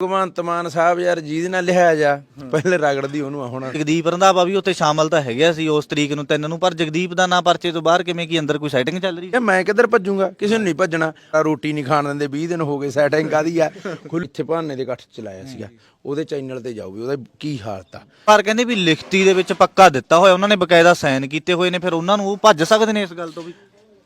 ਭਗਵੰਤ ਮਾਨ ਸਾਹਿਬ ਯਾਰ ਜਿਹਦੇ ਨਾਲ ਲਿਆ ਜਾ ਪਹਿਲੇ ਰਗੜਦੀ ਉਹਨੂੰ ਆ ਹੁਣ ਜਗਦੀਪ ਰੰਧਾਵਾ ਵੀ ਉੱਥੇ ਸ਼ਾਮਲ ਤਾਂ ਹੈਗਾ ਸੀ ਉਸ ਤਰੀਕ ਨੂੰ ਤਿੰਨ ਨੂੰ ਪਰ ਜਗਦੀਪ ਦਾ ਨਾਂ ਪਰਚੇ ਤੋਂ ਬਾਹਰ ਕਿਵੇਂ ਕੀ ਅੰਦਰ ਕੋਈ ਸੈਟਿੰਗ ਚੱਲ ਰਹੀ ਇਹ ਮੈਂ ਕਿੱਧਰ ਭੱਜੂਗਾ? ਕਿਸੇ ਨੂੰ ਨਹੀਂ ਭੱਜਣਾ। ਰੋਟੀ ਨਹੀਂ ਖਾਣ ਦਿੰਦੇ 20 ਦਿਨ ਹੋ ਗਏ ਸੈਟਿੰਗ ਕਾਦੀ ਆ। ਖੁੱਲ ਇੱਥੇ ਭਾਨੇ ਦੇ ਇਕੱਠ ਚਲਾਇਆ ਸੀਗਾ। ਉਹਦੇ ਚੈਨਲ ਤੇ ਜਾਊਗੀ ਉਹਦਾ ਕੀ ਹਾਲਤ ਆ ਪਰ ਕਹਿੰਦੇ ਵੀ ਲਿਖਤੀ ਦੇ ਵਿੱਚ ਪੱਕਾ ਦਿੱਤਾ ਹੋਇਆ ਉਹਨਾਂ ਨੇ ਬਕਾਇਦਾ ਸਾਈਨ ਕੀਤੇ ਹੋਏ ਨੇ ਫਿਰ ਉਹਨਾਂ ਨੂੰ ਉਹ ਭੱਜ ਸਕਦੇ ਨੇ ਇਸ ਗੱਲ ਤੋਂ ਵੀ?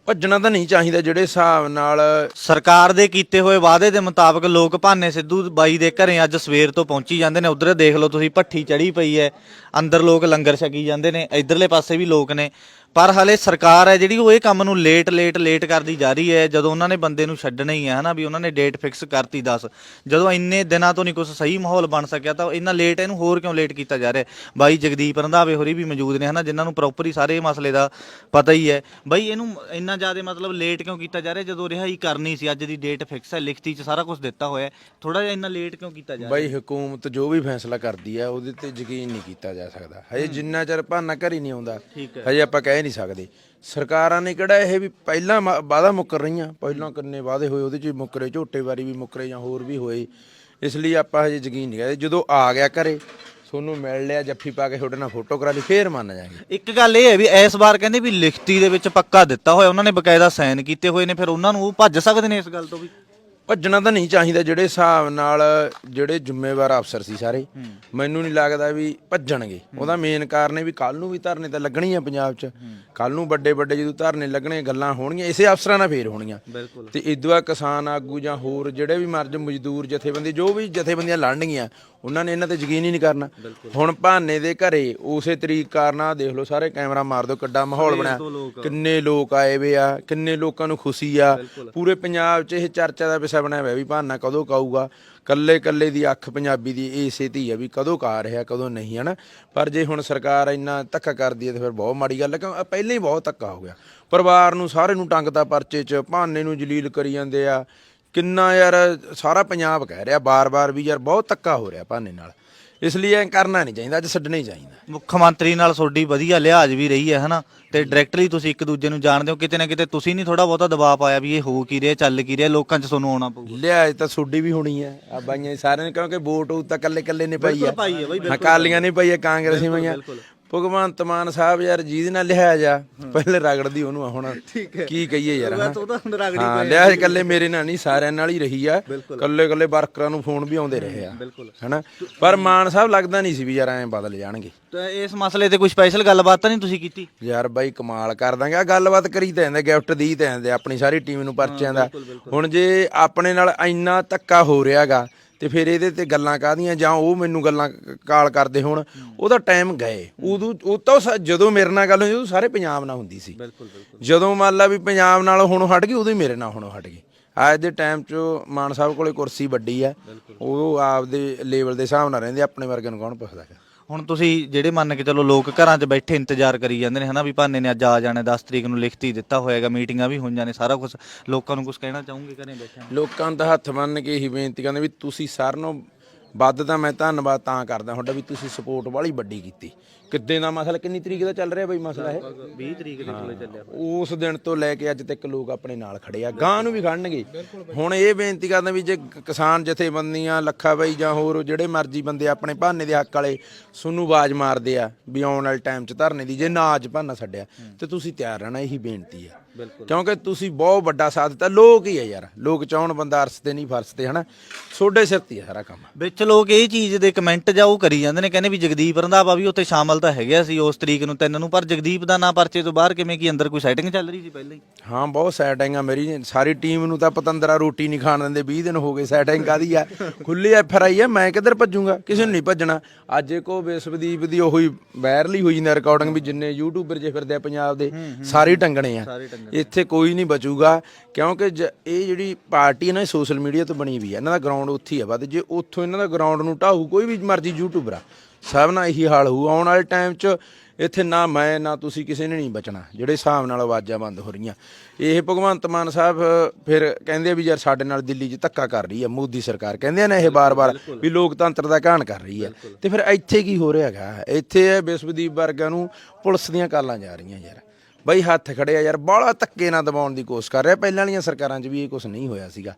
ਭੱਜਣਾ ਤਾਂ ਨਹੀਂ ਚਾਹੀਦਾ ਜਿਹੜੇ ਹਿਸਾਬ ਨਾਲ ਸਰਕਾਰ ਦੇ ਕੀਤੇ ਹੋਏ ਵਾਅਦੇ ਦੇ ਮੁਤਾਬਕ ਲੋਕ ਭਾਨੇ ਸਿੱਧੂ ਬਾਈ ਦੇ ਘਰੇ ਅੱਜ ਸਵੇਰ ਤੋਂ ਪਹੁੰਚੀ ਜਾਂਦੇ ਨੇ। ਉਧਰ ਦੇਖ ਲਓ ਤੁਸੀਂ, ਭੱਠੀ ਚੜੀ ਪਈ ਹੈ। ਅੰਦਰ ਲੋਕ ਲੰਗਰ ਛਕੀ ਜਾਂਦੇ ਨੇ। ਇਧਰਲੇ ਪਾਸੇ ਵੀ ਲੋਕ ਨੇ। ਪਰ ਹਲੇ ਸਰਕਾਰ ਹੈ ਜਿਹੜੀ ਉਹ ਇਹ ਕੰਮ ਨੂੰ ਲੇਟ ਲੇਟ ਲੇਟ ਕਰਦੀ ਜਾ ਰਹੀ ਹੈ। ਜਦੋਂ ਉਹਨਾਂ ਨੇ ਬੰਦੇ ਨੂੰ ਛੱਡਣਾ ਹੀ ਹੈ ਹਨਾ ਵੀ ਉਹਨਾਂ ਨੇ ਡੇਟ ਫਿਕਸ ਕਰਤੀ 10 ਜਦੋਂ ਇੰਨੇ ਦਿਨਾਂ ਤੋਂ ਨਹੀਂ ਕੁਝ ਸਹੀ ਮਾਹੌਲ ਬਣ ਸਕਿਆ ਤਾਂ ਇੰਨਾ ਲੇਟ ਇਹਨੂੰ ਹੋਰ ਕਿਉਂ ਲੇਟ ਕੀਤਾ ਜਾ ਰਿਹਾ ਹੈ? ਬਾਈ ਜਗਦੀਪ ਰੰਧਾਵੇ ਹੋਰੀ ਵੀ ਮੌਜੂਦ ਨੇ ਹਨਾ ਜਿਨ੍ਹਾਂ ਨੂੰ ਪ੍ਰੋਪਰ ਹੀ ਸਾਰੇ ਮਸਲੇ ਦਾ ਪਤਾ ਹੀ ਹੈ। ਬਾਈ ਇਹਨੂੰ ਇੰਨਾ ਜ਼ਿਆਦਾ ਮਤਲਬ ਲੇਟ ਕਿਉਂ ਕੀਤਾ ਜਾ ਰਿਹਾ ਜਦੋਂ ਰਿਹਾਈ ਕਰਨੀ ਸੀ ਅੱਜ ਦੀ ਡੇਟ ਫਿਕਸ ਹੈ ਲਿਖਤੀ 'ਚ ਸਾਰਾ ਕੁਝ ਦਿੱਤਾ ਹੋਇਆ ਹੈ। ਥੋੜਾ ਜਿਹਾ ਇੰਨਾ ਲੇਟ ਕਿਉਂ ਕੀਤਾ ਜਾ ਰਿਹਾ ਬਈ ਹਕੂਮਤ ਜੋ ਵੀ ਫੈਸਲਾ ਕਰਦੀ ਆ ਉਹਦੇ ਤੇ ਯਕੀਨ ਨਹੀਂ ਕੀਤਾ ਜਾ ਸਕਦਾ। ਹਜੇ ਜਿੰਨਾ ਚਿਰ ਭਾਨਾ ਘਰ ਹੀ ਨਹੀਂ ਆਉਂਦਾ ਹਜੇ ਆਪਾਂ ਕਹਿ ਨਹੀਂ ਸਕਦੇ। ਸਰਕਾਰਾਂ ਨੇ ਕਿਹੜਾ ਇਹ ਵੀ ਪਹਿਲਾਂ ਮ- ਮੁੱਕਰ ਰਹੀਆਂ। ਪਹਿਲਾਂ ਕਿੰਨੇ ਵਾਅਦੇ ਹੋਏ, ਉਹਦੇ ਚ ਮੁੱਕਰੇ, ਝੋਟੇ ਵਾਰੀ ਵੀ ਮੁੱਕਰੇ ਜਾਂ ਹੋਰ ਵੀ ਹੋਏ। ਇਸ ਲਈ ਆਪਾਂ ਹਜੇ ਯਕੀਨ ਨਹੀਂ ਕਰਦੇ। ਜਦੋਂ ਆ ਗਿਆ ਘਰੇ ਤੁਹਾਨੂੰ ਮਿਲ ਲਿਆ, ਜੱਫੀ ਪਾ ਕੇ ਤੁਹਾਡੇ ਨਾਲ ਫੋਟੋ ਕਰਾ ਲਈ, ਫੇਰ ਮੰਨ ਜਾਾਂਗੇ। ਇੱਕ ਗੱਲ ਇਹ ਹੈ ਵੀ ਇਸ ਵਾਰ ਕਹਿੰਦੇ ਵੀ ਲਿਖਤੀ ਦੇ ਵਿੱਚ ਪੱਕਾ ਦਿੱਤਾ ਹੋਇਆ। ਉਹਨਾਂ ਨੇ ਬਕਾਇਦਾ ਸਾਈਨ ਕੀਤੇ ਹੋਏ ਨੇ, ਫਿਰ ਉਹਨਾਂ ਨੂੰ ਉਹ ਭੱਜ ਸਕਦੇ ਨੇ ਇਸ ਗੱਲ ਤੋਂ ਵੀ? ਭੱਜਣਾ ਤਾਂ ਨਹੀਂ ਚਾਹੀਦਾ ਜਿਹੜੇ ਹਿਸਾਬ ਨਾਲ ਜਿਹੜੇ ਜ਼ਿੰਮੇਵਾਰ ਅਫਸਰ ਸੀ ਸਾਰੇ। ਮੈਨੂੰ ਨਹੀਂ ਲੱਗਦਾ ਵੀ ਭੱਜਣਗੇ। ਉਹਦਾ ਮੇਨ ਕਾਰਨ ਹੈ ਵੀ ਕੱਲ ਨੂੰ ਵੀ ਧਰਨੇ ਤਾਂ ਲੱਗਣੀ ਆ ਪੰਜਾਬ 'ਚ। ਕੱਲ ਨੂੰ ਵੱਡੇ ਵੱਡੇ ਜਦੋਂ ਧਰਨੇ ਲੱਗਣੇ ਗੱਲਾਂ ਹੋਣਗੀਆਂ ਇਸੇ ਅਫਸਰਾਂ ਨਾਲ ਫੇਰ ਹੋਣਗੀਆਂ। ਤੇ ਇਦਵਾ ਕਿਸਾਨ ਆਗੂ ਜਾਂ ਹੋਰ ਜਿਹੜੇ ਵੀ ਮਰਜ ਮਜ਼ਦੂਰ ਜਥੇਬੰਦੀ ਜੋ ਵੀ ਜਥੇਬੰਦੀਆਂ ਲੜਨਗੀਆਂ ਉਹਨਾਂ ਨੇ ਇਹਨਾਂ ਤੇ ਯਕੀਨ ਹੀ ਨਹੀਂ ਕਰਨਾ। ਹੁਣ ਭਾਨੇ ਦੇ ਘਰੇ ਉਸੇ ਤਰੀਕ ਕਾਰਨ ਆ ਦੇਖ ਲਓ ਸਾਰੇ ਕੈਮਰਾ ਮਾਰ ਦਿਓ ਕਿੱਡਾ ਮਾਹੌਲ ਬਣਿਆ। ਕਿੰਨੇ ਲੋਕ ਆਏ ਵੇ ਆ ਕਿੰਨੇ ਲੋਕਾਂ ਨੂੰ ਖੁਸ਼ੀ ਆ। ਪੂਰੇ ਪੰਜਾਬ 'ਚ ਇਹ ਚਰਚਾ ਦਾ ਵਿਸ਼ਾ ਬਣਿਆ ਹੋਇਆ ਵੀ ਭਾਨਾ ਕਦੋਂ ਕਾਊਗਾ। ਕੱਲੇ ਕੱਲੇ ਦੀ ਅੱਖ ਪੰਜਾਬੀ ਦੀ ਇਸੇ ਧੀ ਆ ਵੀ ਕਦੋਂ ਕਾ ਰਿਹਾ ਕਦੋਂ ਨਹੀਂ ਹਨਾ? ਪਰ ਜੇ ਹੁਣ ਸਰਕਾਰ ਇੰਨਾ ਧੱਕਾ ਕਰਦੀ ਹੈ ਤੇ ਫਿਰ ਬਹੁਤ ਮਾੜੀ ਗੱਲ ਹੈ ਕਿਉਂ? ਪਹਿਲਾਂ ਹੀ ਬਹੁਤ ਧੱਕਾ ਹੋ ਗਿਆ। ਪਰਿਵਾਰ ਨੂੰ ਸਾਰੇ ਨੂੰ ਟੰਗਦਾ ਪਰਚੇ 'ਚ ਭਾਨੇ ਨੂੰ ਜਲੀਲ ਕਰੀ ਜਾਂਦੇ ਆ। ਕਿੰਨਾ ਯਾਰ ਸਾਰਾ ਪੰਜਾਬ ਕਹਿ ਰਿਹਾ ਬਾਰ-ਬਾਰ ਵੀ ਯਾਰ ਬਹੁਤ ਧੱਕਾ ਹੋ ਰਿਹਾ ਭਾਨੇ ਨਾਲ। ਇਸ ਲਈ ਇਹ ਕਰਨਾ ਨਹੀਂ ਚਾਹੀਦਾ ਅੱਜ ਛੱਡਣਾ ਹੀ ਚਾਹੀਦਾ। ਮੁੱਖ ਮੰਤਰੀ ਨਾਲ ਤੁਹਾਡੀ ਵਧੀਆ ਲਿਹਾਜ਼ ਵੀ ਰਹੀ ਹੈ ਹਨਾ? ਤੇ ਡਾਇਰੈਕਟਲੀ ਤੁਸੀਂ ਇੱਕ ਦੂਜੇ ਨੂੰ ਜਾਣਦੇ ਹੋ ਕਿਤੇ ਨਾ ਕਿਤੇ ਤੁਸੀਂ ਨਹੀਂ ਥੋੜਾ ਬਹੁਤਾ ਦਬਾਅ ਪਾਇਆ ਵੀ ਇਹ ਹੋ ਕੀ ਰਿਹਾ ਚੱਲ ਕੀ ਰਿਹਾ ਲੋਕਾਂ 'ਚ ਤੁਹਾਨੂੰ ਆਉਣਾ ਪਊਗਾ। ਲਿਆਜ ਤਾਂ ਸੋਡੀ ਵੀ ਹੋਣੀ ਹੈ ਆ ਬਾਈਆਂ ਸਾਰਿਆਂ ਨੇ ਕਿਉਂਕਿ ਵੋਟ ਉਹ ਤਾਂ ਕੱਲੇ ਕੱਲੇ ਨੇ ਪਾਈ ਬਿਲਕੁਲ ਪਾਈ ਹੈ। ਹੈ ਬਈ, ਅਕਾਲੀਆਂ ਨੇ ਪਾਈ ਹੈ ਕਾਂਗਰਸੀ ਪਾਈਆਂ। ਭਗਵੰਤ ਮਾਨ ਸਾਹਿਬ ਯਾਰ ਜਿਹਦੇ ਨਾਲ ਲਿਆ ਜਾ ਪਹਿਲੇ ਰਗੜਦੀ ਉਹਨੂੰ ਆ ਹੁਣ। ਕੀ ਕਹੀਏ ਯਾਰ ਹਾਂ। ਲਿਆ ਕੱਲੇ ਮੇਰੇ ਨਾਲ ਨਹੀਂ ਸਾਰਿਆਂ ਨਾਲ ਹੀ ਰਹੀ ਆ। ਕੱਲੇ ਕੱਲੇ ਵਰਕਰਾਂ ਨੂੰ ਫੋਨ ਵੀ ਆਉਂਦੇ ਰਹੇ ਆ। ਹਨਾ? ਪਰ ਮਾਨ ਸਾਹਿਬ ਲੱਗਦਾ ਨਹੀਂ ਸੀ ਵੀ ਯਾਰ ਐਂ ਬਦਲ ਜਾਣਗੇ। ਤੇ ਇਸ ਮਸਲੇ ਤੇ ਕੋਈ ਸਪੈਸ਼ਲ ਗੱਲਬਾਤ ਤਾਂ ਨਹੀਂ ਤੁਸੀਂ ਕੀਤੀ? ਯਾਰ ਬਾਈ ਕਮਾਲ ਕਰ ਦਾਂਗੇ। ਆ ਗੱਲਬਾਤ ਕਰੀ ਤਾਂ ਜਾਂਦੇ ਗਿਫਟ ਦੀ ਤਾਂ ਜਾਂਦੇ ਆਪਣੀ ਸਾਰੀ ਟੀਮ ਨੂੰ ਪਰਚਿਆਂ ਦਾ। ਹੁਣ ਜੇ ਆਪਣੇ ਨਾਲ ਇੰਨਾ ਧੱਕਾ ਹੋ ਰਿਹਾਗਾ ਤੇ ਫਿਰ ਇਹਦੇ ਤੇ ਗੱਲਾਂ ਕਾਹਦੀਆਂ ਜਾਂ ਉਹ ਮੈਨੂੰ ਗੱਲਾਂ ਕਾਲ ਕਰਦੇ ਹੁਣ ਉਹਦਾ ਟਾਈਮ ਗਏ। ਉਦੋਂ ਉਹ ਤਾਂ ਸ- ਜਦੋਂ ਮੇਰੇ ਨਾਲ ਗੱਲ ਹੋਈ ਉਦੋਂ ਸਾਰੇ ਪੰਜਾਬ ਨਾਲ ਹੁੰਦੀ ਸੀ। ਬਿਲਕੁਲ ਬਿਲਕੁਲ। ਜਦੋਂ ਮੰਨ ਲਾ ਵੀ ਪੰਜਾਬ ਨਾਲ ਹੁਣ ਹਟ ਗਈ ਉਦੋਂ ਹੀ ਮੇਰੇ ਨਾਲ ਹੁਣ ਹਟ ਗਈ। ਅੱਜ ਦੇ ਟਾਈਮ 'ਚ ਮਾਨ ਸਾਹਿਬ ਕੋਲੇ ਕੁਰਸੀ ਵੱਡੀ ਆ। ਉਹ ਆਪਦੇ ਲੈਵਲ ਦੇ ਹਿਸਾਬ ਨਾਲ ਰਹਿੰਦੇ ਆਪਣੇ ਵਰਗੇ ਨੂੰ ਕੌਣ ਪੁੱਛਦਾ ਹੈਗਾ? ਹੁਣ ਤੁਸੀਂ ਜਿਹੜੇ ਮੰਨ ਕੇ ਚਲੋ ਲੋਕ ਘਰਾਂ 'ਚ ਬੈਠੇ ਇੰਤਜ਼ਾਰ ਕਰੀ ਜਾਂਦੇ ਨੇ, ਹਨਾ, ਵੀ ਭਾਨੇ ਨੇ ਅੱਜ ਆ ਜਾਣਾ 10 ਤਰੀਕ ਨੂੰ ਲਿਖਤੀ ਦਿੱਤਾ ਹੋਏਗਾ ਮੀਟਿੰਗਾਂ ਵੀ ਹੋਈਆਂ ਨੇ, ਸਾਰਾ ਕੁਝ ਲੋਕਾਂ ਨੂੰ ਕੁਝ ਕਹਿਣਾ ਚਾਹੋਗੇ ਘਰੇ ਬੈਠਿਆਂ ਨੂੰ? ਲੋਕਾਂ ਦਾ ਹੱਥ ਬੰਨ ਕੇ ਇਹੀ ਬੇਨਤੀ ਕਰਦੇ ਵੀ ਤੁਸੀਂ ਸਾਰਿਆਂ ਨੂੰ ਵੱਧ ਤਾਂ ਮੈਂ ਧੰਨਵਾਦ ਤਾਂ ਕਰਦਾ ਤੁਹਾਡਾ ਵੀ ਤੁਸੀਂ ਸਪੋਰਟ ਵਾਲੀ ਵੱਡੀ ਕੀਤੀ। ਕਿੱਦੇ ਦਾ ਮਸਲਾ ਕਿੰਨੀ ਤਰੀਕ ਦਾ ਚੱਲ ਰਿਹਾ ਬਈ ਮਸਲਾ ਇਹ? 20 ਤਰੀਕ ਦੇ ਕੋਲੇ ਚੱਲਿਆ ਉਸ ਦਿਨ ਤੋਂ ਲੈ ਕੇ ਅੱਜ ਤੱਕ ਲੋਕ ਆਪਣੇ ਨਾਲ ਖੜੇ ਆ ਗਾਂ ਨੂੰ ਵੀ ਖੜਨਗੇ। ਹੁਣ ਇਹ ਬੇਨਤੀ ਕਰਦਾ ਵੀ ਜੇ ਕਿਸਾਨ ਜਥੇਬੰਦੀਆਂ ਲੱਖਾ ਬਾਈ ਜਾਂ ਹੋਰ ਜਿਹੜੇ ਮਰਜ਼ੀ ਬੰਦੇ ਆਪਣੇ ਭਾਨੇ ਦੇ ਹੱਕ ਵਾਲੇ ਸੁਨੂੰ ਆਵਾਜ਼ ਮਾਰਦੇ ਆ ਵੀ ਆਉਣ ਵਾਲੇ ਟਾਈਮ 'ਚ ਧਰਨੇ ਦੀ ਜੇ ਨਾ ਅੱਜ ਭਾਨਾ ਛੱਡਿਆ ਤੇ ਤੁਸੀਂ ਤਿਆਰ ਰਹਿਣਾ ਇਹੀ ਬੇਨਤੀ ਆ। ਕਿਉਂਕਿ ਤੁਸੀਂ ਬਹੁਤ ਵੱਡਾ ਸਾਥ ਦਿੱਤਾ। ਲੋਕ ਹੀ ਆ ਯਾਰ। ਲੋਕ ਚਾਹਣ ਬੰਦਾ ਅਰਸ ਤੇ ਨਹੀਂ ਫਰਸ ਤੇ ਹਨਾ? ਸੋਡੇ ਸਿਰ ਤੇ ਆ ਸਾਰਾ ਕੰਮ। ਵਿੱਚ ਲੋਕ ਇਹ ਚੀਜ਼ ਦੇ ਕਮੈਂਟ ਜਾਂ ਉਹ ਕਰੀ ਜਾਂਦੇ ਨੇ ਕਹਿੰਦੇ ਵੀ ਜਗਦੀਪ ਰੰਧਾਵਾ ਵੀ ਉੱਥੇ ਸ਼ਾਮਲ ਤਾਂ ਹੈਗਾ ਸੀ ਉਸ ਤਰੀਕ ਨੂੰ ਤਿੰਨ ਨੂੰ ਪਰ ਜਗਦੀਪ ਦਾ ਨਾਂ ਪਰਚੇ ਤੋਂ ਬਾਹਰ ਕਿਵੇਂ ਕੀ ਅੰਦਰ ਕੋਈ ਸੈਟਿੰਗ ਚੱਲ ਰਹੀ ਸੀ ਪਹਿਲਾਂ ਹੀ? ਹਾਂ ਬਹੁਤ ਸੈਟਿੰਗ ਆ ਮੇਰੀ। ਸਾਰੀ ਟੀਮ ਨੂੰ ਤਾਂ ਪਤੰਦਰਾ ਰੋਟੀ ਨਹੀਂ ਖਾਣ ਦਿੰਦੇ। 20 ਦਿਨ ਹੋ ਗਏ ਸੈਟਿੰਗ ਕਾਦੀ ਆ? ਖੁੱਲੀ ਐਫ ਆਰ ਆਈ ਆ ਮੈਂ ਕਿੱਧਰ ਭੱਜੂਗਾ? ਕਿਸੇ ਨੂੰ ਨਹੀਂ ਭੱਜਣਾ। ਅੱਜ ਕੋ ਵਿਸ਼ਵਦੀਪ ਦੀ ਉਹੀ ਵਾਇਰਲ ਹੀ ਹੋਈ ਨਾ ਰਿਕਾਰਡਿੰਗ ਵੀ ਜਿੰਨੇ ਯੂਟਿਊਬਰ ਜੇ ਫਿਰਦੇ ਆ ਪੰਜਾਬ ਦੇ ਸਾਰੇ ਟੰਗਣੇ ਆ। ਇੱਥੇ ਕੋਈ ਨਹੀਂ ਬਚੂਗਾ ਕਿਉਂਕਿ ਜ- ਇਹ ਜਿਹੜੀ ਪਾਰਟੀ ਹੈ ਨਾ ਸੋਸ਼ਲ ਮੀਡੀਆ ਤੋਂ ਬਣੀ ਵੀ ਆ ਇਹਨਾਂ ਦਾ ਗਰਾਊਂਡ ਉੱਥੇ ਹੀ ਆ ਵੱਧ ਜੇ ਉੱਥੋਂ ਇਹਨਾਂ ਦਾ ਗਰਾਊਂਡ ਨੂੰ ਢਾਹੂ ਕੋਈ ਵੀ ਮਰਜ਼ੀ ਯੂਟਿਊਬਰ ਆ ਸਭ ਨਾਲ ਇਹੀ ਹਾਲ ਹੋਊ। ਆਉਣ ਵਾਲੇ ਟਾਈਮ 'ਚ ਇੱਥੇ ਨਾ ਮੈਂ ਨਾ ਤੁਸੀਂ ਕਿਸੇ ਨੇ ਨਹੀਂ ਬਚਣਾ ਜਿਹੜੇ ਹਿਸਾਬ ਨਾਲ ਆਵਾਜ਼ਾਂ ਬੰਦ ਹੋ ਰਹੀਆਂ। ਇਹ ਭਗਵੰਤ ਮਾਨ ਸਾਹਿਬ ਫਿਰ ਕਹਿੰਦੇ ਆ ਵੀ ਯਾਰ ਸਾਡੇ ਨਾਲ ਦਿੱਲੀ 'ਚ ਧੱਕਾ ਕਰ ਰਹੀ ਆ ਮੋਦੀ ਸਰਕਾਰ। ਕਹਿੰਦੇ ਆ ਨਾ ਇਹ ਬਾਰ-ਬਾਰ ਵੀ ਲੋਕਤੰਤਰ ਦਾ ਘਾਣ ਕਰ ਰਹੀ ਆ ਤੇ ਫਿਰ ਇੱਥੇ ਕੀ ਹੋ ਰਿਹਾ ਹੈਗਾ? ਇੱਥੇ ਇਹ ਵਿਸ਼ਵਦੀਪ ਵਰਗਿਆਂ ਨੂੰ ਪੁਲਿਸ ਦੀਆਂ ਕਾਲਾਂ ਜਾ ਰਹੀਆਂ ਯਾਰ। ਬਈ ਹੱਥ ਖੜੇ ਆ ਯਾਰ ਬਾਹਲਾ ਧੱਕੇ ਨਾਲ ਦਬਾਉਣ ਦੀ ਕੋਸ਼ਿਸ਼ ਕਰ ਰਿਹਾ। ਪਹਿਲਾਂ ਵਾਲੀਆਂ ਸਰਕਾਰਾਂ 'ਚ ਵੀ ਇਹ ਕੁਝ ਨਹੀਂ ਹੋਇਆ ਸੀਗਾ।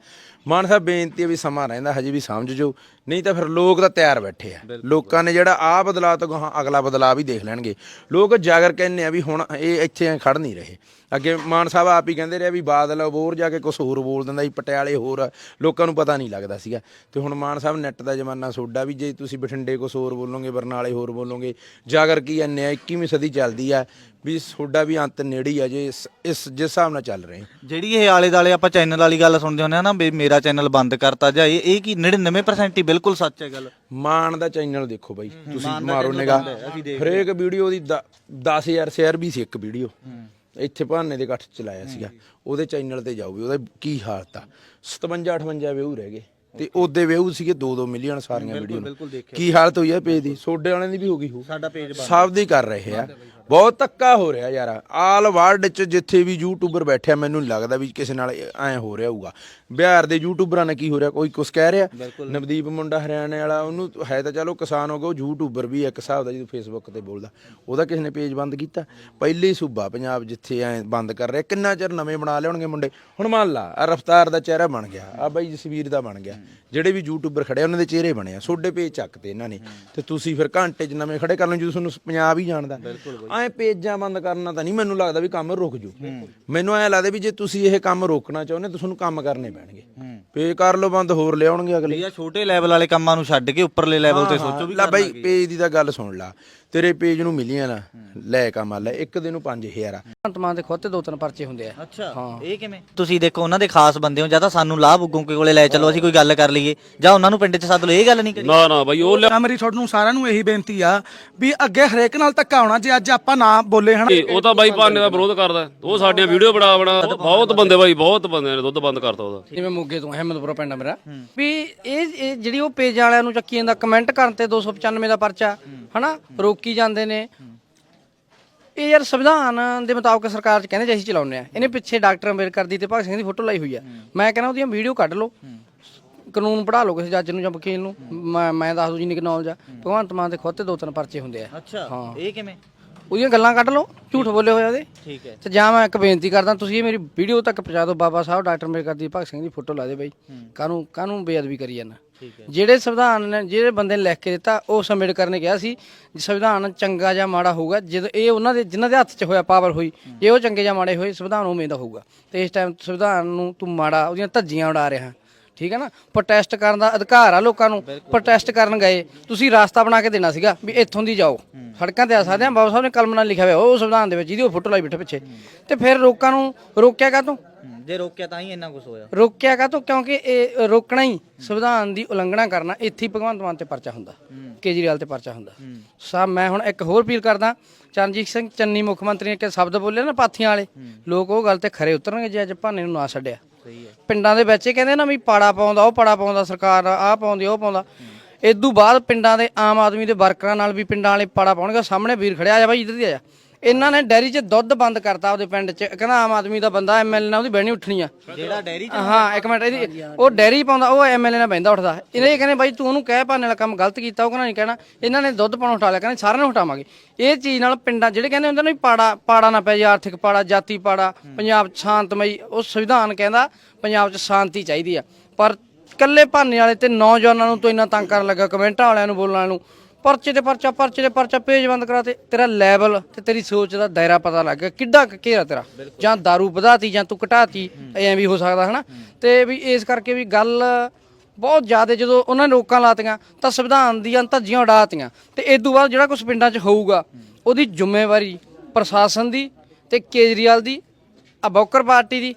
ਮਾਨ ਸਾਹਿਬ ਬੇਨਤੀ ਹੈ ਵੀ ਸਮਾਂ ਰਹਿੰਦਾ ਹਜੇ ਵੀ ਸਮਝ ਜੋ ਨਹੀਂ ਤਾਂ ਫਿਰ ਲੋਕ ਤਾਂ ਤਿਆਰ ਬੈਠੇ ਆ। ਲੋਕਾਂ ਨੇ ਜਿਹੜਾ ਆ ਬਦਲਾਅ ਤੋਂ ਗਾਹਾਂ ਅਗਲਾ ਬਦਲਾਅ ਵੀ ਦੇਖ ਲੈਣਗੇ। ਲੋਕ ਜਾਗਰ ਕਹਿੰਦੇ ਆ ਵੀ ਹੁਣ ਇਹ ਇੱਥੇ ਖੜ ਨਹੀਂ ਰਹੇ। ਅੱਗੇ ਮਾਨ ਸਾਹਿਬ ਆਪ ਹੀ ਕਹਿੰਦੇ ਰਿਹਾ ਵੀ ਬਾਦਲ ਹੋਰ ਜਾ ਕੇ ਕੁਝ ਹੋਰ ਬੋਲ ਦਿੰਦਾ ਸੀ ਪਟਿਆਲੇ ਹੋਰ ਲੋਕਾਂ ਨੂੰ ਪਤਾ ਨਹੀਂ ਲੱਗਦਾ ਸੀਗਾ। ਤੇ ਹੁਣ ਮਾਨ ਸਾਹਿਬ ਨੈਟ ਦਾ ਜ਼ਮਾਨਾ ਸੋਡਾ ਵੀ ਜੇ ਤੁਸੀਂ ਬਠਿੰਡੇ ਕੁਝ ਹੋਰ ਬੋਲੋਗੇ ਬਰਨਾਲੇ ਹੋਰ ਬੋਲੋਗੇ ਜਾਗਰ ਕੀ ਐਨੇ 21ਵੀਂ ਸਦੀ ਚੱਲਦੀ ਆ ਵੀ ਸੋਡਾ ਵੀ ਅੰਤ ਨੇੜੇ ਆ ਜੇ ਇਸ ਇਸ ਜਿਸ ਹਿਸਾਬ ਨਾਲ ਚੱਲ ਰਹੇ ਜਿਹੜੀ ਇਹ ਆਲੇ ਦਾਲੇ ਆਪਾਂ ਚੈਨਲ ਵਾਲੀ ਗੱਲ ਸੁਣਦੇ ਹੁੰਦੇ ਆ ਨਾ ਵੀ ਮੇਰਾ ਚੈਨਲ ਬੰਦ ਕਰਤਾ ਜਾਂ ਇਹ ਇਹ ਕੀ 99% ਹੀ ਬਿਲਕੁਲ ਸੱਚ ਹੈ ਗੱਲ? ਮਾਨ ਦਾ ਚੈਨਲ ਦੇਖੋ ਬਾਈ ਤੁਸੀਂ ਮਾਰੋ ਦੇਖ ਹਰੇਕ ਵੀਡੀਓ ਦੀ 10000 ਸ਼ੇਅਰ ਵੀ ਸੀ ਇੱਕ ਵੀਡੀਓ। ਇੱਥੇ ਭਾਨੇ ਦੇ ਇਕੱਠ ਚਲਾਇਆ ਸੀਗਾ। ਉਹਦੇ ਚੈਨਲ ਤੇ ਵੀ ਉਹਦਾ ਕੀ ਹਾਲਤ ਆ? 57 58 ਵਿਊ ਰਹਿ ਗਏ। ਤੇ ਉਹਦੇ ਵਿਊ ਸੀਗੇ 2-2 ਮਿਲੀਅਨ ਸਾਰੀਆਂ ਵੀਡੀਓ ਬਿਲਕੁਲ ਦੇਖਿਆ। ਕੀ ਹਾਲਤ ਹੋਈ ਆ ਪੇਜ ਦੀ? ਸੋਡੇ ਵਾਲਿਆਂ ਦੀ ਵੀ ਹੋ ਗਈ ਹੋ। ਸਾਡਾ ਪੇਜ ਸਭ ਦੀ ਕਰ ਰਹੇ ਆ। ਬਹੁਤ ਧੱਕਾ ਹੋ ਰਿਹਾ ਯਾਰ। ਆਲ ਵਰਲਡ ਚ ਜਿੱਥੇ ਵੀ ਯੂਟਿਊਬਰ ਬੈਠਿਆ ਮੈਨੂੰ ਨਹੀਂ ਲੱਗਦਾ ਵੀ ਕਿਸੇ ਨਾਲ ਐ ਹੋ ਰਿਹਾ ਹੋਊਗਾ। ਬਿਹਾਰ ਦੇ ਯੂਟਿਊਬਰਾਂ ਨੇ ਕੀ ਹੋ ਰਿਹਾ ਕੋਈ ਕੁਛ ਕਹਿ ਰਿਹਾ? ਨਵਦੀਪ ਮੁੰਡਾ ਹਰਿਆਣੇ ਵਾਲਾ ਉਹਨੂੰ ਹੈ ਤਾਂ ਚਲੋ ਕਿਸਾਨ ਹੋ ਗਿਆ ਉਹ ਯੂਟਿਊਬਰ ਵੀ ਇੱਕ ਹਿਸਾਬ ਦਾ ਜਦੋਂ ਫੇਸਬੁੱਕ ਤੇ ਬੋਲਦਾ। ਉਹਦਾ ਕਿਸੇ ਨੇ ਪੇਜ ਬੰਦ ਕੀਤਾ। ਪਹਿਲੀ ਸੂਬਾ ਪੰਜਾਬ ਜਿੱਥੇ ਐ ਬੰਦ ਕਰ ਰਿਹਾ ਕਿੰਨਾ ਚਿਰ ਨਵੇਂ ਬਣਾ ਲਿਆਉਣਗੇ ਮੁੰਡੇ? ਹੁਣ ਮੰਨ ਲਾ ਆਹ ਰਫਤਾਰ ਦਾ ਚਿਹਰਾ ਬਣ ਗਿਆ ਆ ਬਾਈ ਜਸਵੀਰ ਦਾ ਬਣ ਗਿਆ। ਜਿਹੜੇ ਵੀ ਯੂਟਿਊਬਰ ਖੜੇ ਆ, ਉਹਨਾਂ ਦੇ ਚਿਹਰੇ ਬਣੇ ਆ ਸੋਡੇ ਪੇਜ ਚੱਕਤੇ ਇਹਨਾਂ ਨੇ। ਤੇ ਤੁਸੀਂ ਫਿਰ ਘੰਟੇ 'ਚ ਨਵੇਂ ਖੜੇ ਕਰ ਲਓ ਜਦੋਂ ਤੁਹਾਨੂੰ ਪੰਜਾਬ ਹੀ ਜਾਣਦਾ। ਐ ਪੇਜਾਂ ਬੰਦ ਕਰਨਾ ਤਾਂ ਨਹੀਂ ਮੈਨੂੰ ਲੱਗਦਾ ਵੀ ਕੰਮ ਰੁਕ ਜੂ। ਮੈਨੂੰ ਐ ਲੱਗਦਾ ਵੀ ਜੇ ਤੁਸੀਂ ਇਹ ਕੰਮ ਰੋਕਣਾ ਚਾਹੁੰਦੇ ਤਾਂ ਤੁਹਾਨੂੰ ਕੰਮ ਕਰਨੇ ਪੈਣਗੇ। ਪੇ ਕਰ ਲਓ ਬੰਦ ਹੋਰ ਲਿਆਉਣਗੇ ਅਗਲੇ। ਇਹ ਛੋਟੇ ਲੈਵਲ ਵਾਲੇ ਕੰਮਾਂ ਨੂੰ ਛੱਡ ਕੇ ਉੱਪਰਲੇ ਲੈਵਲ ਤੇ ਸੋਚੋ ਵੀ ਲੈ ਬਾਈ ਪੇਜ ਦੀ ਤਾਂ ਗੱਲ ਸੁਣ ਲਾ। ਤੇਰੇ ਪੇਜ ਨੂੰ ਮਿਲੀਆਂ ਨਾ ਲੈ ਕੰਮ ਲੈ ਇੱਕ ਦਿਨ ਨੂੰ 5000 ਆ। ਭਗਵੰਤ ਮਾਨ ਦੇ ਖੁਦ ਤੇ ਦੋ ਤਿੰਨ ਪਰਚੇ ਹੁੰਦੇ ਆ। ਅੱਛਾ ਇਹ ਕਿਵੇਂ? ਤੁਸੀਂ ਦੇਖੋ ਉਹਨਾਂ ਦੇ ਖਾਸ ਬੰਦੇ ਹੋ ਜਾਂ ਤਾਂ ਸਾਨੂੰ ਲਾਭ ਉਗੋਂ ਕੋਲੇ ਲੈ ਚਲੋ ਅਸੀਂ ਕੋਈ ਗੱਲ ਕਰ ਲਈਏ ਜਾਂ ਉਹਨਾਂ ਨੂੰ ਪਿੰਡ 'ਚ ਸੱਦ ਲਓ ਇਹ ਗੱਲ ਨਹੀਂ ਕਰੀ। ਨਾ ਨਾ ਬਾਈ ਉਹ ਤਾਂ ਮੇਰੀ ਤੁਹਾਨੂੰ ਸਾਰਿਆਂ ਨੂੰ ਇਹੀ ਬੇਨਤੀ ਆ ਵੀ ਅੱਗੇ ਹਰੇਕ ਨਾਲ ਧੱਕਾ ਹੋਣਾ ਜੇ ਅੱਜ ਆਪਾਂ ਨਾ ਬੋਲੇ ਹਨਾ। ਉਹ ਤਾਂ ਬਾਈ ਭਾਨੇ ਦਾ ਵਿਰੋਧ ਕਰਦਾ ਉਹ ਸਾਡੀਆਂ ਵੀਡੀਓ ਬਣਾ ਬਣਾ ਬਹੁਤ ਬੰਦੇ ਬਾਈ ਬਹੁਤ ਬੰਦਿਆਂ ਨੇ ਦੁੱਧ ਬੰਦ ਕਰਤਾ ਉਹਦਾ। ਜਿਵੇਂ ਮੋਗੇ ਤੋਂ ਅਹਿਮਦਪੁਰਾ ਪਿੰਡ ਆ ਮੇਰਾ ਵੀ ਇਹ ਇਹ ਜਿਹੜੀ ਉਹ ਪੇਜ ਵਾਲਿਆਂ ਨੂੰ ਚੱਕੀ ਜਾਂਦਾ ਕਮੈਂਟ ਕਰਨ ਤੇ 295 ਦਾ ਪਰਚਾ ਹਨਾ ਰੋਕੀ ਜਾਂਦੇ ਨੇ। ਇਹ ਯਾਰ ਸੰਵਿਧਾਨ ਦੇ ਮੁਤਾਬਕ ਸਰਕਾਰ ਚ ਕਹਿੰਦੇ ਜੇ ਅਸੀਂ ਚਲਾਉਂਦੇ ਆ ਇਹਨੇ ਪਿੱਛੇ ਡਾਕਟਰ ਅੰਬੇਦਕਰ ਦੀ ਤੇ ਭਗਤ ਸਿੰਘ ਦੀ ਫੋਟੋ ਲਾਈ ਹੋਈ ਆ। ਮੈਂ ਕਹਿੰਦਾ ਉਹਦੀਆਂ ਵੀਡੀਓ ਕੱਢ ਲਓ। ਕਾਨੂੰਨ ਪੜ੍ਹਾ ਲਓ ਕਿਸੇ ਜੱਜ ਨੂੰ ਜਾਂ ਵਕੀਲ ਨੂੰ। ਮੈਂ ਮੈਂ ਦੱਸ ਦੂ ਜਿੰਨੀ ਕੁ ਨੌਲੇਜ ਆ। ਭਗਵੰਤ ਮਾਨ ਦੇ ਖੁਦ ਤੇ ਦੋ ਤਿੰਨ ਪਰਚੇ ਹੁੰਦੇ ਆ। ਅੱਛਾ ਇਹ ਕਿਵੇਂ? ਉਹਦੀਆਂ ਗੱਲਾਂ ਕੱਢ ਲਓ ਝੂਠ ਬੋਲੇ ਹੋਏ ਉਹਦੇ। ਠੀਕ ਹੈ। ਤੇ ਜਾਂ ਮੈਂ ਇੱਕ ਬੇਨਤੀ ਕਰਦਾ ਤੁਸੀਂ ਇਹ ਮੇਰੀ ਵੀਡੀਓ ਤੱਕ ਪਹੁੰਚਾ ਦਿਓ ਬਾਬਾ ਸਾਹਿਬ ਡਾਕਟਰ ਅੰਬੇਡਕਰ ਦੀ ਭਗਤ ਸਿੰਘ ਦੀ ਫੋਟੋ ਲਾ ਦੇ ਬਾਈ। ਕਾਹਨੂੰ ਕਾਹਨੂੰ ਬੇਅਦਬੀ ਕਰੀ ਜਾਂਦਾ। ਜਿਹੜੇ ਸੰਵਿਧਾਨ ਨੇ ਜਿਹੜੇ ਬੰਦੇ ਨੇ ਲਿਖ ਕੇ ਦਿੱਤਾ ਉਸ ਅੰਬੇਡਕਰ ਨੇ ਕਿਹਾ ਸੀ ਸੰਵਿਧਾਨ ਚੰਗਾ ਜਾਂ ਮਾੜਾ ਹੋਊਗਾ ਜਦੋਂ ਇਹ ਉਹਨਾਂ ਦੇ ਜਿਨ੍ਹਾਂ ਦੇ ਹੱਥ 'ਚ ਹੋਇਆ ਪਾਵਰ ਹੋਈ ਜੇ ਉਹ ਚੰਗੇ ਜਾਂ ਮਾੜੇ ਹੋਏ ਸੰਵਿਧਾਨ ਉਵੇਂ ਦਾ ਹੋਊਗਾ। ਤੇ ਇਸ ਟਾਈਮ ਸੰਵਿਧਾਨ ਨੂੰ ਤੂੰ ਮਾੜਾ ਉਹਦੀਆਂ ਧੱਜੀਆਂ ਉਡਾ ਰਿਹਾ। ਠੀਕ ਹੈ ਨਾ? ਪ੍ਰੋਟੈਸਟ ਕਰਨ ਦਾ ਅਧਿਕਾਰ ਆ ਲੋਕਾਂ ਨੂੰ। ਪ੍ਰੋਟੈਸਟ ਕਰਨ ਗਏ। ਤੁਸੀਂ ਰਾਸਤਾ ਬਣਾ ਕੇ ਦੇਣਾ ਸੀਗਾ ਵੀ ਇੱਥੋਂ ਦੀ ਜਾਓ। ਸੜਕਾਂ ਤੇ ਆ ਸਕਦੇ ਆ। ਬਾਬਾ ਸਾਹਿਬ ਨੇ ਕਲਮ ਨਾਲ ਲਿਖਿਆ ਹੋਇਆ ਉਹ ਸੰਵਿਧਾਨ ਦੇ ਵਿੱਚ ਜਿਹਦੀ ਉਹ ਫੋਟੋ ਲਾਈ ਬੈਠੇ ਪਿੱਛੇ। ਤੇ ਫਿਰ ਲੋਕਾਂ ਨੂੰ ਰੋਕਿਆ ਕਾਹਤੋਂ? ਜੇ ਰੋਕਿਆ ਤਾਂ ਹੀ ਇੰਨਾ ਕੁਝ ਹੋਇਆ। ਰੋਕਿਆ ਕਾਹਤੋਂ? ਕਿਉਂਕਿ ਇਹ ਰੋਕਣਾ ਹੀ ਸੰਵਿਧਾਨ ਦੀ ਉਲੰਘਣਾ ਕਰਨਾ ਇੱਥੇ ਹੀ ਭਗਵੰਤ ਮਾਨ ਤੇ ਪਰਚਾ ਹੁੰਦਾ। ਕੇਜਰੀਵਾਲ ਤੇ ਪਰਚਾ ਹੁੰਦਾ। ਸਾ ਮੈਂ ਹੁਣ ਇੱਕ ਹੋਰ ਅਪੀਲ ਕਰਦਾ ਚਰਨਜੀਤ ਸਿੰਘ ਚੰਨੀ ਮੁੱਖ ਮੰਤਰੀ ਨੇ ਕਿ ਸ਼ਬਦ ਬੋਲੇ ਨਾ ਪਾਥੀਆਂ ਵਾਲੇ। ਲੋਕ ਉਹ ਗੱਲ ਤੇ ਖਰੇ ਉਤਰਨਗੇ ਜੇ ਅੱਜ ਭਾਨੇ ਨੂੰ ਨਾ ਛੱਡਿਆ। ਪਿੰਡਾਂ ਦੇ ਵਿੱਚ ਇਹ ਕਹਿੰਦੇ ਨਾ ਵੀ ਪਾੜਾ ਪਾਉਂਦਾ ਉਹ ਪਾੜਾ ਪਾਉਂਦਾ ਸਰਕਾਰ ਆਹ ਪਾਉਂਦੀ ਉਹ ਪਾਉਂਦਾ। ਇਦੋਂ ਬਾਅਦ ਪਿੰਡਾਂ ਦੇ ਆਮ ਆਦਮੀ ਦੇ ਵਰਕਰਾਂ ਨਾਲ ਵੀ ਪਿੰਡਾਂ ਵਾਲੇ ਪਾੜਾ ਪਾਉਣਗੇ ਸਾਹਮਣੇ ਵੀਰ ਖੜਿਆ ਆ ਜਾ ਬਾਈ ਇੱਧਰ ਦੀ ਆ ਜਾ। ਇਹਨਾਂ ਨੇ ਡੈਰੀ 'ਚ ਦੁੱਧ ਬੰਦ ਕਰਤਾ ਉਹਦੇ ਪਿੰਡ 'ਚ। ਕਹਿੰਦਾ ਆਮ ਆਦਮੀ ਦਾ ਬੰਦਾ ਐਮਐਲਏ ਨਾਲ ਉਹਦੀ ਬਹਿਣੀ ਉੱਠਣੀ ਆ। ਜਿਹੜਾ ਡੈਰੀ ਹਾਂ ਇੱਕ ਮਿੰਟ ਇਹਦੀ ਉਹ ਡੈਰੀ ਪਾਉਂਦਾ ਉਹ ਐਮਐਲਏ ਨਾਲ ਬੈਂਦਾ ਉੱਠਦਾ। ਇਹਨੇ ਇਹ ਕਹਿੰਦੇ ਬਾਈ ਤੂੰ ਉਹਨੂੰ ਕਹਿ ਭਾਨੇ ਵਾਲਾ ਕੰਮ ਗਲਤ ਕੀਤਾ ਉਹ ਕਹਿੰਦਾ ਨਹੀਂ ਕਹਿਣਾ। ਇਹਨਾਂ ਨੇ ਦੁੱਧ ਪਾਉਣ ਉਠਾ ਲਿਆ ਕਹਿੰਦੇ ਸਾਰਿਆਂ ਨੂੰ ਹਟਾਵਾਂਗੇ ਇਹ ਚੀਜ਼ ਨਾਲ ਪਿੰਡਾਂ ਜਿਹੜੇ ਕਹਿੰਦੇ ਹੁੰਦੇ ਨੇ ਵੀ ਪਾੜਾ ਪਾੜਾ ਨਾ ਪੈ ਜਾ ਆਰਥਿਕ ਪਾੜਾ ਜਾਤੀ ਪਾੜਾ ਪੰਜਾਬ ਸ਼ਾਂਤਮਈ ਉਹ ਸੰਵਿਧਾਨ ਕਹਿੰਦਾ ਪੰਜਾਬ 'ਚ ਸ਼ਾਂਤੀ ਚਾਹੀਦੀ ਆ। ਪਰ ਕੱਲੇ ਭਾਨੇ ਵਾਲੇ ਤੇ ਨੌਜਵਾਨਾਂ ਨੂੰ ਤੋਂ ਇੰਨਾ ਤੰਗ ਕਰਨ ਲੱਗਾ ਕਮੈਂਟਾਂ ਵਾਲਿਆਂ ਨੂੰ ਬੋਲਣ ਵਾਲਿਆਂ ਨੂੰ ਪਰਚੇ ਤੇ ਪਰਚਾ ਪਰਚੇ ਤੇ ਪਰਚਾ ਪੇਜ ਬੰਦ ਕਰਾ ਤੇ ਤੇਰਾ ਲੈਵਲ ਤੇ ਤੇਰੀ ਸੋਚ ਦਾ ਦਾਇਰਾ ਪਤਾ ਲੱਗ ਗਿਆ। ਕਿੱਡਾ ਕੁ ਘੇਰਾ ਤੇਰਾ? ਜਾਂ दारू ਵਧਾਤੀ ਜਾਂ ਤੂੰ ਘਟਾਤੀ ਐਂ ਵੀ ਹੋ ਸਕਦਾ ਹਨਾ? ਤੇ ਵੀ ਇਸ ਕਰਕੇ ਵੀ ਗੱਲ ਬਹੁਤ ਜ਼ਿਆਦਾ ਜਦੋਂ ਉਹਨਾਂ ਨੇ ਰੋਕਾਂ ਲਾਤੀਆਂ ਤਾਂ ਸੰਵਿਧਾਨ ਦੀਆਂ ਧੱਜੀਆਂ ਉਡਾਤੀਆਂ। ਤੇ ਇਸ ਤੋਂ ਬਾਅਦ ਜਿਹੜਾ ਕੁਝ ਪਿੰਡਾਂ 'ਚ ਹੋਊਗਾ ਉਹਦੀ ਜ਼ਿੰਮੇਵਾਰੀ ਪ੍ਰਸ਼ਾਸਨ ਦੀ ਤੇ ਕੇਜਰੀਵਾਲ ਦੀ ਆ ਬੌਕਰ ਪਾਰਟੀ ਦੀ